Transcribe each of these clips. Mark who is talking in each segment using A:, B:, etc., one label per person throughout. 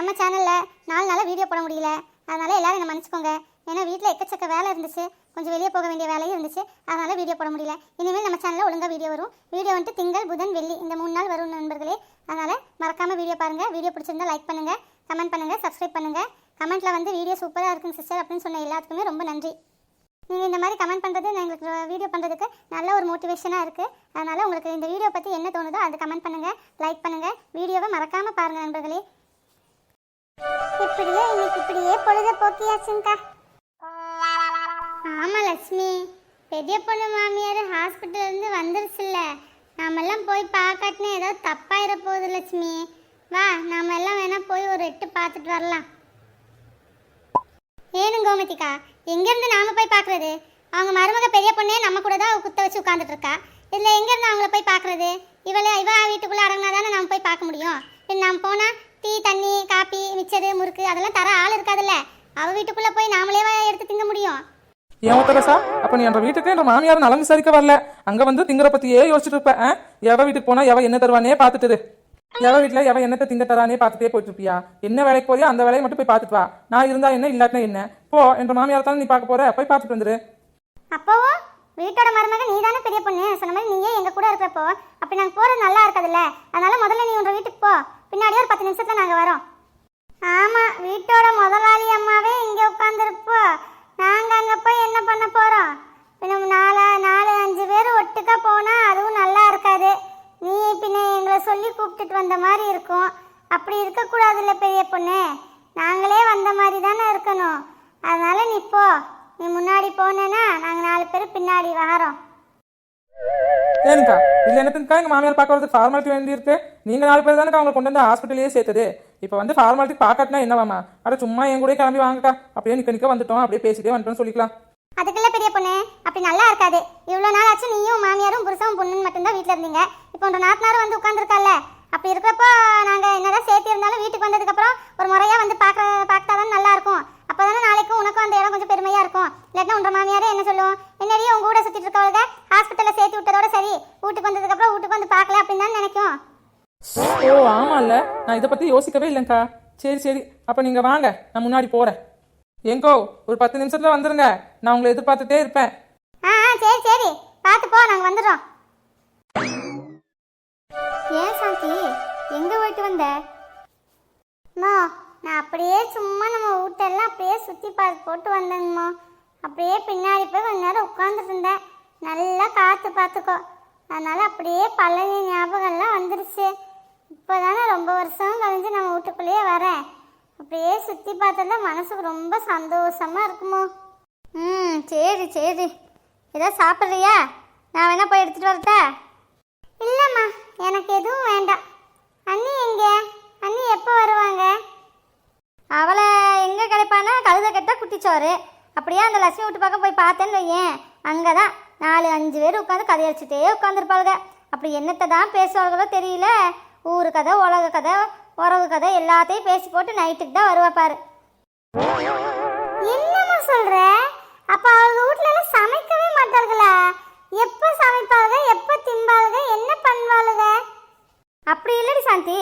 A: நம்ம சேனலில் நாலு நாளாக வீடியோ போட முடியல. அதனால் எல்லோரும் என்னை மன்னிச்சுக்கோங்க. ஏன்னா வீட்டில் எக்கச்சக்க வேலை இருந்துச்சு. கொஞ்சம் வெளியே போக வேண்டிய வேலையும் இருந்துச்சு. அதனால் வீடியோ போட முடியல. இனிமேல் நம்ம சேனலில் ஒழுங்காக வீடியோ வரும். வீடியோ வந்துட்டு திங்கள் புதன் வெள்ளி இந்த மூணு நாள் வரும் நண்பர்களே. அதனால் மறக்காமல் வீடியோ பாருங்கள் வீடியோ பிடிச்சிருந்தா லைக் பண்ணுங்கள் கமெண்ட் பண்ணுங்கள் சப்ஸ்கிரைப் பண்ணுங்கள் கமெண்ட்டில் வந்து வீடியோ சூப்பராக இருக்குங்க சிஸ்டர் அப்படின்னு சொன்ன எல்லாத்துக்குமே ரொம்ப நன்றி. நீங்கள் இந்த மாதிரி கமெண்ட் பண்ணுறது எங்களுக்கு வீடியோ பண்ணுறதுக்கு நல்ல ஒரு மோட்டிவேஷனாக இருக்குது அதனால் உங்களுக்கு இந்த வீடியோ பற்றி என்ன தோணுதோ அதை கமெண்ட் பண்ணுங்கள் லைக் பண்ணுங்கள் வீடியோவை மறக்காமல் பாருங்கள் நண்பர்களே. இப்படியே இன்னைக்கு இப்படியே பொழுத போக்கியாச்சுங்கக்கா ஆமாம் லட்சுமி. பெரிய பொண்ணு மாமியார் ஹாஸ்பிட்டல்லேருந்து வந்துருச்சுல்ல. நாமெல்லாம் போய் பார்க்காட்டினா ஏதோ தப்பாயிர போகுது லட்சுமி. வா நாம எல்லாம் வேணால் போய் ஒரு எட்டு பார்த்துட்டு வரலாம். ஏனும் கோமதிக்கா எங்கேருந்து நாம போய் பார்க்கறது? அவங்க மருமக பெரிய பொண்ணே நம்ம கூட தான் குத்த வச்சு உட்காந்துட்டு இருக்கா. இதில் எங்கேருந்து அவங்கள போய் பார்க்கறது? இவளை இவ வீட்டுக்குள்ளே அடங்கினா தானே நம்ம போய் பார்க்க முடியும். பின் நாம் போனால் டீ தண்ணி காப்பி மிச்சரு முறுக்கு அதெல்லாம் தர ஆள் இருக்காதுல்ல. அவள் வீட்டுக்குள்ளே போய் நாமளே எடுத்து திங்க முடியும்.
B: ஏன் ஒத்தரசா அப்ப நீ என்ற வீட்டுக்கு என்ற மாமியார் நலம் விசாரிக்க வரல. அங்க வந்து திங்கிற பத்தியே யோசிச்சுட்டு இருப்ப ஆ? எவ வீட்டுக்கு போனா எவ என்ன தருவானே பாத்துட்டு எவ வீட்டுல எவ என்னத்த திங்க தரானே பாத்துட்டே போயிட்டு இருப்பியா என்ன வேலைக்கு போறியோ அந்த வேலையை மட்டும் போய் பாத்துட்டு வா. நான் இருந்தா என்ன இல்லாட்டினா என்ன? போ என்ற மாமியார் தானே நீ பார்க்க போற? போய் பாத்துட்டு வந்துரு.
A: அப்போவும் வீட்டோட மருமக நீ தானே பெரிய பொண்ணு? சொன்ன மாதிரி நீயே எங்க கூட இருக்கிறப்போ அப்படி நாங்கள் போறது நல்லா இருக்காதுல்ல? அதனால முதல்ல நீ உங்க வீட்டுக்கு போ. பின்னாடியே ஒரு பத்து நிமிஷத்துல நாங்க வரோம்.
B: என்னத்துக்கா எங்க பார்க்க வரதுக்கு ஃபார்மாலிட்டி வேண்டியிருக்கு நீங்கள் நீங்க நாலு பேர் தானே அவங்க கொண்டு வந்து ஹாஸ்பிட்டலே சேர்த்தது. இப்போ வந்து ஃபார்மாலிட்டி பார்க்கட்டுனா என்னவாமா அட சும்மா என் கூட கிளம்பி வாங்கக்கா. அப்படியே நிக்க நிக்க வந்துட்டோம். அப்படியே பேசிட்டே வந்துட்டோம் சொல்லிக்கலாம்.
A: அதுக்குள்ள பெரிய பொண்ணு அப்படி நல்லா இருக்காது. இவ்வளோ நாள் ஆச்சு நீயும் மாமியாரும் புருஷனும் பொண்ணுன்னு மட்டும்தான் வீட்டில் இருந்தீங்க. இப்போ உங்க நாத்தனாரும் வந்து உட்காந்துருக்கால அப்படி இருக்கிறப்போ நாங்கள் என்னதான் சேர்த்து இருந்தாலும் வீட்டுக்கு வந்ததுக்கப்புறம் ஒரு முறையாக வந்து பார்க்க பார்த்தா தான் நல்லா இருக்கும் அப்போ தானே நாளைக்கும் உனக்கும் அந்த இடம் கொஞ்சம் பெருமையாக இருக்கும். இல்லாட்டினா உன்ற மாமியாரே என்ன சொல்லுவோம் என்னடியே உங்க கூட சுற்றிட்டு இருக்கவங்க ஹாஸ்பிட்டலில் சேர்த்து விட்டதோட சரி வீட்டுக்கு வந்ததுக்கப்புறம் வீட்டுக்கு வந்து பார்க்கல அப்படின்னு தான் நினைக்கும்.
B: ஓ ஆமால்ல. நான் இதை பத்தி யோசிக்கவே இல்லைங்கக்கா சரி சரி. அப்ப நீங்க வாங்க. நான் முன்னாடி போறேன். எங்கோ ஒரு பத்து நிமிஷத்துல வந்துருங்க. நான் உங்களை எதிர்பார்த்துட்டே இருப்பேன்.
A: ஆ ஆ, சரி சரி. பார்த்து போ நாங்கள் வந்துடுறோம். ஏன் சாந்தி? எங்கே போயிட்டு வந்த? அம்மா நான் அப்படியே சும்மா நம்ம வீட்டெல்லாம் அப்படியே சுற்றி பார்த்து போட்டு வந்தேங்கம்மா. அப்படியே பின்னாடி போய் கொஞ்ச நேரம் உட்காந்துட்டு இருந்தேன். நல்லா காற்று பார்த்துக்கோ அதனால் அப்படியே பழைய ஞாபகம்லாம் வந்துருச்சு. இப்போ தானே ரொம்ப வருஷம் கழிஞ்சு நம்ம வீட்டுக்குள்ளேயே வரேன். அப்படியே சுற்றி பார்த்ததுல மனசுக்கு ரொம்ப சந்தோஷமாக இருக்குமோ? ம் சரி சரி. ஏதோ சாப்பிட்றியா? நான் வேணா போய் எடுத்துட்டு வரட்டா? இல்லைம்மா எனக்கு எதுவும் வேண்டாம் அண்ணி எங்க அண்ணி எப்போ வருவாங்க அவளை எங்கே கிடைப்பானா கழுத சோறு அப்படியே அந்த லட்சுமி வீட்டு பக்கம் போய் பார்த்தேன்னு வையேன். அங்கே தான் நாலு அஞ்சு பேர் உட்காந்து கதையடிச்சுட்டே உட்காந்துருப்பாளுங்க அப்படி என்னத்தை தான் பேசுவாளுகளோ தெரியல. ஊரு கதை உலக கதை உறவு கதை எல்லாத்தையும் பேசி போட்டு நைட்டுக்கு தான் வருவா பாரு. என்னம்மா சொல்ற? அப்ப அவங்க வீட்ல எல்லாம் சமைக்கவே மாட்டார்களா எப்ப சமைப்பாளுங்க எப்ப தின்பாளுங்க என்ன பண்ணுவாளுங்க அப்படி இல்லடி சாந்தி.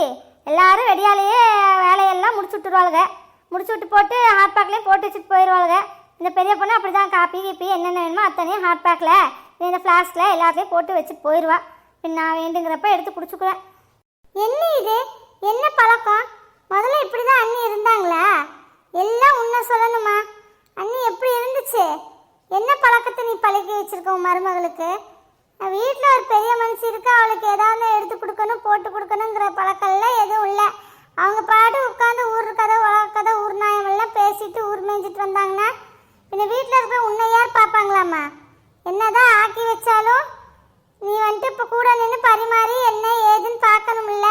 A: எல்லாரும் வெடியாலேயே வேலையெல்லாம் முடிச்சு விட்டுருவாளுங்க முடிச்சு விட்டு போட்டு ஹாட் பேக்லேயும் போட்டு வச்சுட்டு போயிடுவாளுங்க இந்த பெரிய பொண்ணு அப்படி தான் காப்பி கீப்பி என்னென்ன வேணுமோ அத்தனையும் ஹாட் பேக்கில் இந்த ஃப்ளாஸ்கில் எல்லாத்தையும் போட்டு வச்சு போயிடுவா பின் நான் வேண்டுங்கிறப்ப எடுத்து குடிச்சுக்குவேன். என்ன இது? என்ன பழக்கம்? முதல்ல இப்படி தான் அண்ணி இருந்தாங்களா? எல்லாம் உன்ன சொல்லணுமா? அண்ணி எப்படி இருந்துச்சு? என்ன பழக்கத்தை நீ பழக்கி வச்சிருக்க உன் மருமகளுக்கு? வீட்டில் ஒரு பெரிய மனுஷி இருக்கா அவளுக்கு ஏதாவது எடுத்து கொடுக்கணும் போட்டு கொடுக்கணுங்கிற பழக்கம்லாம் எதுவும் இல்லை. அவங்க பாட்டு உட்காந்து ஊர் கதை உலக கதை ஊர் நாயமெல்லாம் பேசிட்டு ஊர் மேய்ஞ்சிட்டு வந்தாங்கன்னா பின்ன வீட்டில் இருக்கிற உன்னை யார் பார்ப்பாங்களாம்மா? என்னதான் ஆக்கி வச்சாலும் நீ வந்துட்டு இப்போ கூட நின்று பரிமாறி என்ன ஏதுன்னு பார்க்கணும்ல.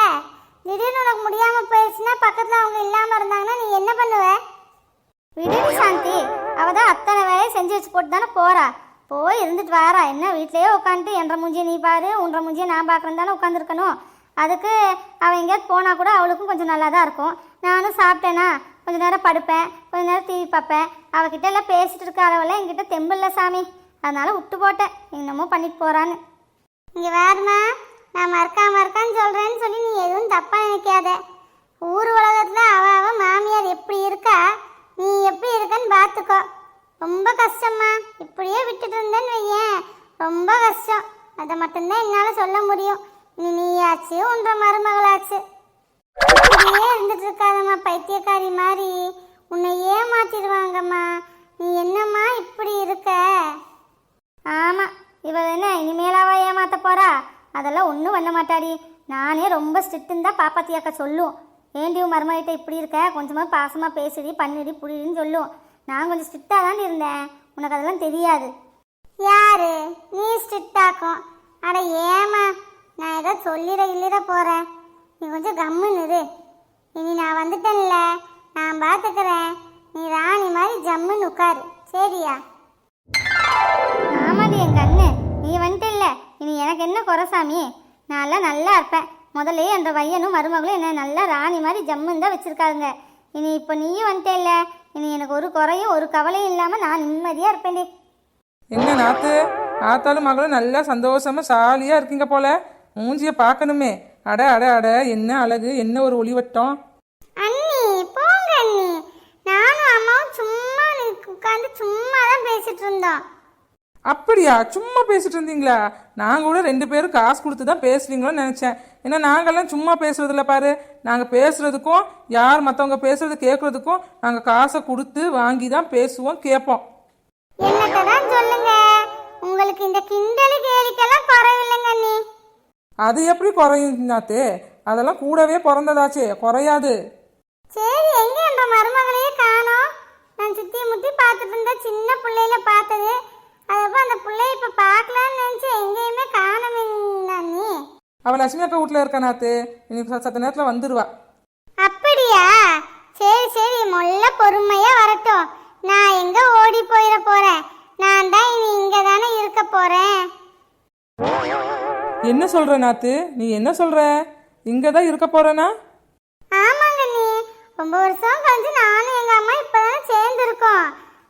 A: திடீர்னு உனக்கு முடியாமல் போயிடுச்சுன்னா பக்கத்தில் அவங்க இல்லாமல் இருந்தாங்கன்னா நீ என்ன பண்ணுவ? விடுடி சாந்தி. அவ தான் அத்தனை வேலையை செஞ்சு வச்சு போட்டு தானே போகிறா போய் இருந்துட்டு வாரா என்ன வீட்லயே உட்காந்துட்டு என்ற மூஞ்சியை நீ பாரு உன்ற மூஞ்சியை நான் பார்க்குறேன் தானே உட்காந்துருக்கணும் அதுக்கு அவள் எங்கேயாவது போனால் கூட அவளுக்கும் கொஞ்சம் நல்லா தான் இருக்கும். நானும் சாப்பிட்டேனா கொஞ்ச நேரம் படுப்பேன் கொஞ்ச நேரம் டிவி பார்ப்பேன். அவகிட்ட எல்லாம் பேசிகிட்டு இருக்க அளவெல்லாம் என்கிட்ட தெம்பில்ல சாமி. அதனால் விட்டு போட்டேன். என்னமோ பண்ணிட்டு போகிறான்னு இங்கே வேறுமா நான் மறக்கா மறக்கான்னு சொல்கிறேன்னு சொல்லி நீ எதுவும் தப்பாக நினைக்காத. ஊர் உலகத்தில் அவள் அவள் மாமியார் எப்படி இருக்கா நீ எப்படி இருக்கன்னு பார்த்துக்கோ. ரொம்ப கஷ்டம்மா. இப்படியே விட்டுட்டு இருந்தேன்னு வையேன். ரொம்ப கஷ்டம். அதை மட்டும்தான் என்னால் சொல்ல முடியும். நீ நீயாச்சு உன்ற மருமகளாச்சு. இப்படியே இருந்துட்டு இருக்காதம்மா பைத்தியக்காரி மாதிரி. உன்னை ஏமாத்திடுவாங்கம்மா. நீ என்னம்மா இப்படி இருக்க? ஆமாம் இவ என்ன இனிமேலாவா ஏமாத்த போறா? அதெல்லாம் ஒன்றும் பண்ண மாட்டாடி. நானே ரொம்ப ஸ்ட்ரிக்ட்டுன்னு தான் பாப்பாத்தியாக்கா சொல்லும். ஏண்டி உன் மருமகிட்ட இப்படி இருக்க? கொஞ்சமாக பாசமாக பேசுடி பண்ணிடி புடிடின்னு சொல்லும். நான் கொஞ்சம் ஸ்ட்ரிக்டாக தான் இருந்தேன். உனக்கு அதெல்லாம் தெரியாது. யாரு? நீ ஸ்ட்ரிக்டாக்கும் அட ஏமா நான் ஏதோ சொல்லிட இல்லிட போகிறேன் நீ கொஞ்சம் கம்முன்னு இரு. இனி நான் வந்துட்டேன்ல. நான் பார்த்துக்கிறேன் நீ ராணி மாதிரி ஜம்முன்னு உட்காரு. சரியா? ஆமாடி என் கண்ணு. நீ வந்துட்டல்ல இனி எனக்கு என்ன குறைசாமி நான்லாம் நல்லா இருப்பேன். முதல்ல அந்த பையனும் மருமகளும் என்ன நல்லா ராணி மாதிரி ஜம்முன்னு தான் வச்சுருக்காருங்க இனி இப்போ நீயும் வந்துட்டேல்ல இனி எனக்கு ஒரு குறையும் ஒரு கவலையும் இல்லாமல் நான் நிம்மதியாக இருப்பேன்டி.
B: என்ன நாத்து? ஆத்தாலும் மகளும் நல்லா சந்தோஷமா சாலியா இருக்கீங்க போல. மூஞ்சிய பார்க்கணுமே அட அட அட என்ன அழகு என்ன ஒரு ஒளிவட்டம்?
A: அண்ணி போங்க அண்ணி. நானும் அம்மாவும் சும்மா உட்காந்து சும்மா தான் பேசிட்டு இருந்தோம்.
B: அப்படியா? சும்மா பேசிட்டு இருந்தீங்களா? நான் கூட ரெண்டு பேரும் காசு கொடுத்து தான் பேசுவீங்களோன்னு நினைச்சேன். ஏன்னா நாங்கெல்லாம் சும்மா பேசுறது இல்ல பாரு. நாங்க பேசுறதுக்கும் யார் மற்றவங்க பேசுறது கேட்கறதுக்கும் நாங்க காசை கொடுத்து வாங்கி தான் பேசுவோம் கேட்போம்.
A: என்னத்தை தான் சொல்லுங்க? உங்களுக்கு இந்த அண்ணி
B: அது எப்படி குறையும் நாத்து அதெல்லாம் கூடவே பிறந்ததாச்சே குறையாது.
A: சரி எங்க என்ற மருமகளையே காணோம். நான் சுத்தி முத்தி பார்த்துட்டு இருந்த சின்ன பிள்ளையில பார்த்தது. அதுக்கப்புறம் அந்த பிள்ளைய இப்ப பார்க்கலான்னு நினைச்சு எங்கேயுமே காணமே நீ
B: அவள் லட்சுமி அக்கா வீட்டில் இருக்கா நாத்து இன்னைக்கு சத்த நேரத்தில் வந்துடுவா
A: அப்படியா? சரி சரி மொல்ல பொறுமையா வரட்டும். நான் எங்க ஓடி போயிட போறேன்? நான் தான் இனி இங்க தானே இருக்க போறேன்.
B: என்ன சொல்ற நாத்து? நீ என்ன சொல்ற? இங்கே தான் இருக்க போறனா?
A: ஆமாங்க நீ ரொம்ப வருஷம் கழிச்சு நானும் எங்க அம்மா இப்பதான் சேர்ந்து இருக்கோம்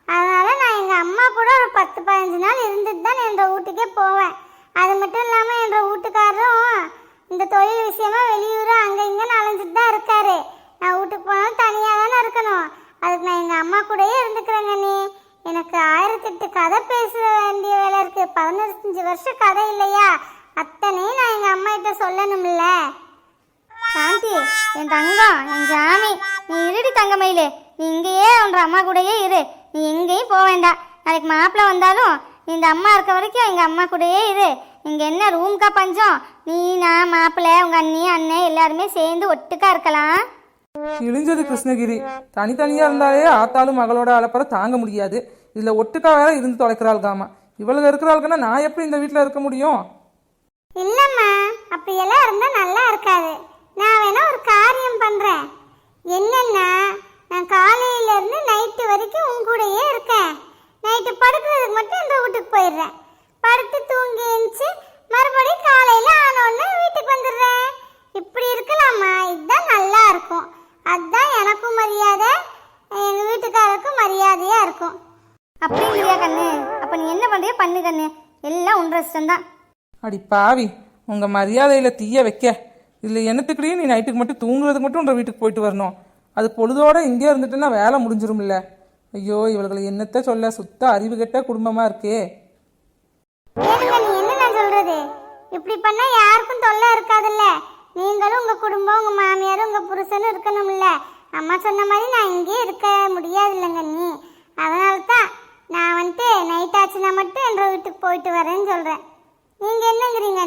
A: அதனால நான் எங்க அம்மா கூட ஒரு பத்து பதினஞ்சு நாள் இருந்துட்டு தான் என்ற வீட்டுக்கே போவேன். அது மட்டும் இல்லாம என்ற வீட்டுக்காரரும் இந்த தொழில் விஷயமா வெளியூர் அங்க இங்க அலைஞ்சிட்டு தான் இருக்காரு. நான் வீட்டுக்கு போனாலும் தனியா தானே இருக்கணும். அதுக்கு நான் எங்க அம்மா கூடயே இருந்துக்கிறேங்க நீ எனக்கு ஆயிரத்தெட்டு கதை பேச வேண்டிய வேலை இருக்கு. பதினஞ்சு வருஷம் கதை இல்லையா? அத்தனையும் நான் எங்கள் அம்மா கிட்ட சொல்லணும்ல. சாந்தி என் தங்கம் என் ஜாமி நீ இருடி தங்கமயிலு. நீ இங்கேயே உன்ற அம்மா கூடயே இரு. நீ எங்கேயும் போக வேண்டாம். நாளைக்கு மாப்பிள்ளை வந்தாலும் நீ இந்த அம்மா இருக்க வரைக்கும் எங்கள் அம்மா கூடயே இரு. இங்கே என்ன ரூம்க்கா பஞ்சம்? நீ நான் மாப்பிள்ளை உங்கள் அண்ணி அண்ணன் எல்லாருமே சேர்ந்து ஒட்டுக்கா இருக்கலாம்.
B: கிழிஞ்சது கிருஷ்ணகிரி. தனித்தனியாக இருந்தாலே ஆத்தாலும் மகளோட அலப்பற தாங்க முடியாது. இதில் ஒட்டுக்கா வேற இருந்து தொலைக்கிறாள்காமா இவளுக்கு இருக்கிறாள்கன்னா நான் எப்படி இந்த வீட்டில் இருக்க முடியும்?
A: இல்லைம்மா அப்படியெல்லாம் இருந்தால் நல்லா இருக்காது. நான் வேணா ஒரு காரியம் பண்ணுறேன் என்னன்னா நான் காலையிலேருந்து நைட்டு வரைக்கும் உன் கூடயே இருக்கேன். நைட்டு படுக்கிறதுக்கு மட்டும் இந்த வீட்டுக்கு போயிடுறேன். படுத்து தூங்கி எழுந்துச்சு மறுபடியும் காலையில் ஆனோடனே வீட்டுக்கு வந்துடுறேன். இப்படி இருக்கலாமா? இதுதான் நல்லா இருக்கும். அதுதான் எனக்கும் மரியாதை எங்கள் வீட்டுக்காரருக்கும் மரியாதையாக இருக்கும். அப்படியே கண்ணு? அப்போ நீ என்ன பண்ணுறியோ பண்ணு கண்ணு. எல்லாம் உன்ற இஷ்டம்தான்
B: அடி பாவி உங்கள் மரியாதையில் தீய வைக்க. இல்லை என்னத்துக்குடியே நீ நைட்டுக்கு மட்டும் தூங்குறதுக்கு மட்டும் உங்கள் வீட்டுக்கு போயிட்டு வரணும். அது பொழுதோடு இங்கே இருந்துட்டுன்னா வேலை முடிஞ்சிரும்ல. ஐயோ இவர்களை என்னத்த சொல்ல சுத்த அறிவு கெட்ட குடும்பமா இருக்கே.
A: நான் சொல்றது? இப்படி பண்ணா யாருக்கும் தொல்லை இருக்காதுல்ல. நீங்களும் உங்க குடும்பம் உங்க மாமியாரும் உங்க புருஷனும் இருக்கணும்ல. அம்மா சொன்ன மாதிரி நான் இங்கே இருக்க முடியாது இல்லைங்க நீ. அதனால தான் நான் வந்துட்டு நைட் ஆச்சுன்னா மட்டும் என்ற வீட்டுக்கு போயிட்டு வரேன்னு சொல்றேன். நீங்க என்னங்கிறீங்க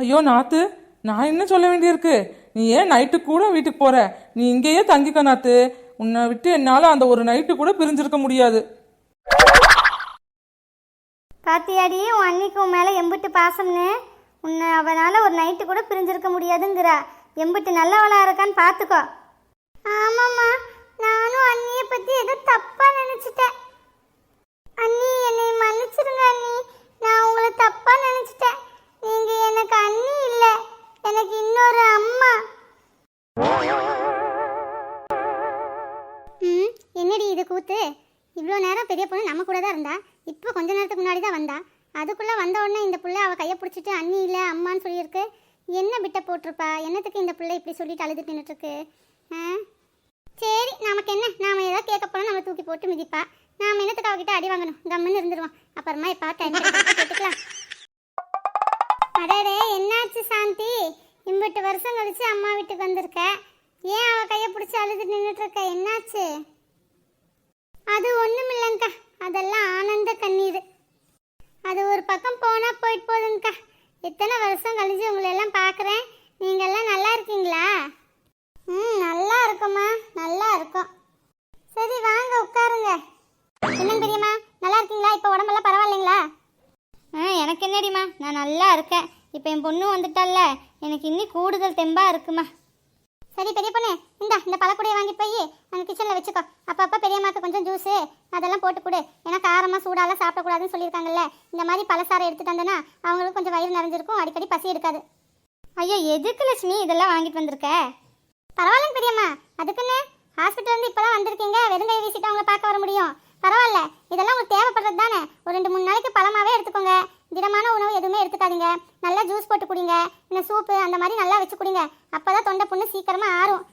B: ஐயோ நாத்து நான் என்ன சொல்ல வேண்டியிருக்கு? நீ ஏன் நைட்டு கூட வீட்டுக்கு போற? நீ இங்கேயே தங்கிக்க நாத்து. உன்னை விட்டு என்னால அந்த ஒரு நைட்டு கூட பிரிஞ்சிருக்க முடியாது.
A: பாத்தியாடி உன் அன்னிக்கு உன் மேலே எம்பிட்டு பாசம்னு? உன்னை அவனால ஒரு நைட்டு கூட பிரிஞ்சிருக்க முடியாதுங்கிறா. எம்பிட்டு நல்லவளா இருக்கான்னு பார்த்துக்கோ ஆமாம்மா நானும் அண்ணியை பற்றி ஏதோ தப்பாக நினச்சிட்டேன். அண்ணி என்னை மன்னிச்சிருங்க அண்ணி. நான் உங்களை தப்பாக நினச்சிட்டேன். நீங்கள் எனக்கு அண்ணி இல்லை எனக்கு இன்னொரு அம்மா. ம் என்னடி இது கூத்து? இவ்வளோ நேரம் பெரிய பொண்ணு நம்ம கூட தான் இருந்தா. இப்போ கொஞ்ச நேரத்துக்கு முன்னாடி தான் வந்தா. அதுக்குள்ளே வந்த உடனே இந்த பிள்ளை அவள் கையை பிடிச்சிட்டு அண்ணி இல்லை அம்மான்னு சொல்லியிருக்கு. என்ன பிட்ட போட்டிருப்பா? என்னத்துக்கு இந்த பிள்ளை இப்படி சொல்லிட்டு அழுதுட்டு நின்றுட்டுருக்கு ஆ? சரி நமக்கு என்ன? நாம் ஏதோ கேட்க போனால் நம்ம தூக்கி போட்டு மிதிப்பா. நாம் என்னத்துக்கு அவகிட்ட அடி வாங்கணும்? கம்முன்னு இருந்துருவான். அப்புறமா எப்பா கேட்டுக்கலாம். அடடே என்னாச்சு சாந்தி? இம்பட்டு வருஷம் கழிச்சு அம்மா வீட்டுக்கு வந்திருக்க. ஏன் அவ கையை பிடிச்சி அழுது நின்றுட்டு இருக்க என்னாச்சு? அது ஒன்றும் இல்லைங்கக்கா அதெல்லாம் ஆனந்த கண்ணீர். அது ஒரு பக்கம் போனால் போயிட்டு போகுதுங்கக்கா எத்தனை வருஷம் கழிச்சு உங்களை எல்லாம் பார்க்குறேன் நீங்கெல்லாம் நல்லா இருக்கீங்களா ம் நல்லா இருக்கோம்மா நல்லா இருக்கோம் சரி வாங்க உட்காருங்க என்னங்க பெரியம்மா நல்லா இருக்கீங்களா இப்போ உடம்பெல்லாம் பரவாயில்லைங்களா ஆ எனக்கு என்னடிம்மா நான் நல்லா இருக்கேன் இப்போ என் பொண்ணு வந்துட்டால எனக்கு இன்னி கூடுதல் தெம்பாக இருக்குமா? சரி பெரிய பொண்ணு இந்தா இந்த பழக்கூடையை வாங்கி போய் அந்த கிச்சனில் வச்சுக்கோ. அப்பப்போ பெரியம்மாக்கு கொஞ்சம் ஜூஸு அதெல்லாம் போட்டு கொடு. ஏன்னா காரமாக சூடாலாம் சாப்பிடக்கூடாதுன்னு சொல்லியிருக்காங்கல்ல. இந்த மாதிரி பழசாரம் எடுத்துட்டு வந்தேன்னா அவங்களுக்கு கொஞ்சம் வயிறு நிறைஞ்சிருக்கும். அடிக்கடி பசி எடுக்காது. ஐயோ எதுக்கு லட்சுமி இதெல்லாம் வாங்கிட்டு வந்திருக்க? பரவாயில்லங்க பெரியம்மா. அதுக்குன்னு ஹாஸ்பிட்டல் வந்து இப்போதான் வந்திருக்கீங்க. வெறுங்கை வீசிட்டு அவங்கள பார்க்க வர முடியும். பரவாயில்ல. இதெல்லாம் உங்களுக்கு தேவைப்படுறது தானே? ஒரு ரெண்டு மூணு நாளைக்கு பழமாவே எடுத்துக்கோங்க. திடமான உணவு எதுவுமே எடுத்துக்காதீங்க. நல்லா ஜூஸ் போட்டு குடிங்க. இந்த சூப்பு அந்த மாதிரி நல்லா வச்சு குடிங்க. அப்பதான் தொண்டை புண்ணு சீக்கிரமா ஆறும்.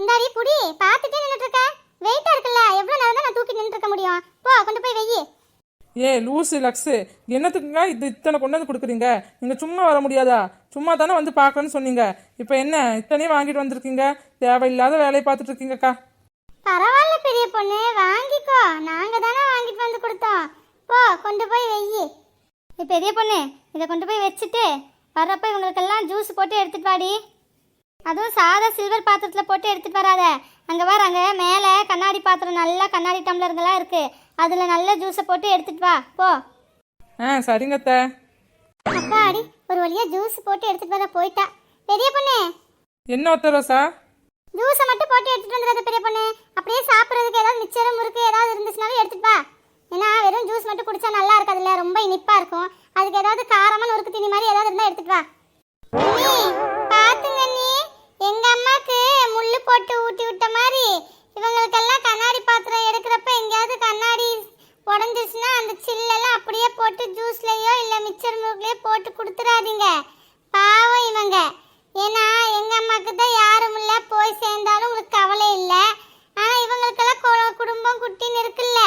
A: இந்தாடி புடி பார்த்துட்டே நின்றுட்டு இருக்க வெயிட்டா இருக்குல்ல எவ்வளவு நேரம் தான் நான் தூக்கி நின்றுட்டு இருக்க முடியும்? போ கொண்டு போய் வெய்யி
B: ஏ லூசு லக்ஸு என்னத்துக்குங்க இது இத்தனை கொண்டு வந்து கொடுக்குறீங்க? நீங்கள் சும்மா வர முடியாதா? சும்மா தானே வந்து பார்க்கணும்னு சொன்னீங்க. இப்போ என்ன இத்தனையும் வாங்கிட்டு வந்திருக்கீங்க? தேவையில்லாத வேலையை பார்த்துட்டு இருக்கீங்கக்கா.
A: பரவாயில்ல பெரிய பொண்ணு வாங்கிக்கோ. நாங்க தானே வாங்கிட்டு வந்து கொடுத்தோம் போ கொண்டு போய் வெய்யி பெரிய பொண்ணு இதை கொண்டு போய் வச்சுட்டு வர்றப்ப இவங்களுக்கெல்லாம் ஜூஸ் போட்டு எடுத்துட்டு வாடி. அதுவும் சாதா சில்வர் பாத்திரத்தில் போட்டு எடுத்துட்டு வராத. அங்கே வர அங்கே மேலே கண்ணாடி பாத்திரம் நல்லா கண்ணாடி டம்ளருங்கெல்லாம் இருக்கு. அதில் நல்ல ஜூஸை போட்டு எடுத்துட்டு வா போ.
B: ஆ சரிங்க அத்தை.
A: அப்பாடி ஒரு வழியா ஜூஸ் போட்டு எடுத்துட்டு வர போயிட்டா. பெரிய பொண்ணு.
B: என்ன ஒத்த ரோசா?
A: ஜூஸை மட்டும் போட்டு எடுத்துட்டு வந்துடாத பெரிய பொண்ணு. அப்படியே சாப்பிட்றதுக்கு ஏதாவது மிச்சரம் முறுக்கு ஏதாவது இருந்துச்சுனாலும் எடுத்துட்டு வா. ஏன்னா வெறும் ஜூஸ் மட்டும் குடிச்சா நல்லா இருக்காதுல்ல ரொம்ப இனிப்பா இருக்கும். அதுக்கு ஏதாவது காரமா நொறுக்கு தீனி மாதிரி ஏதாவது இருந்தா எடுத்துட்டு வா. அண்ணி, பாத்துங்க நீ. எங்க அம்மாக்கு முள்ளு போட்டு ஊட்டி விட்ட மாதிரி இவங்களுக்கெல்லாம் கண்ணாடி பாத்திரம் எடுக்கிறப்ப எங்கேயாவது கண்ணாடி உடஞ்சிச்சுன்னா அந்த சில்லெல்லாம் அப்படியே போட்டு ஜூஸ்லயோ இல்ல மிச்சர் முறுக்குலயோ போட்டு கொடுத்துடாதீங்க. பாவம் இவங்க. ஏன்னா எங்க அம்மாக்கு தான் யாரும் இல்ல போய் சேர்ந்தாலும் உங்களுக்கு கவலை இல்லை. ஆனா இவங்களுக்கெல்லாம் குடும்பம் குட்டின்னு இருக்குல்ல.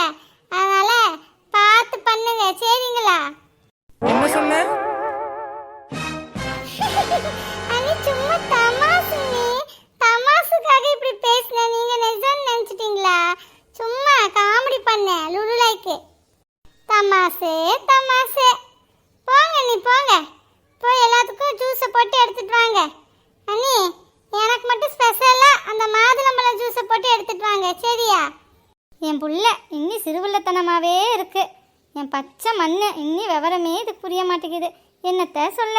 A: அதனால பார்த்து பண்ணுங்க. சரிங்களா
B: என்ன சொன்ன?
A: அண்ணி சும்மா தமாசு நீ தமாசுக்காக இப்படி பேசின. நீங்க நிஜம் நினைச்சிட்டீங்களா? சும்மா காமெடி பண்ண. லுலுலைக்கு. தமாசு தமாசு. போங்க நீ போங்க. போய் எல்லாத்துக்கும் ஜூஸை போட்டு எடுத்துட்டு வாங்க. அண்ணி எனக்கு மட்டும் ஸ்பெஷலா அந்த மாதுளம்பழம் ஜூஸை போட்டு எடுத்துட்டு வாங்க. சரியா? என் புள்ள இன்னி சிறுவில்லத்தனமாவே இருக்கு. என் பச்சை மண்ணு இன்னி விவரமே இதுக்கு புரிய மாட்டேங்குது. என்னத்த சொல்ல?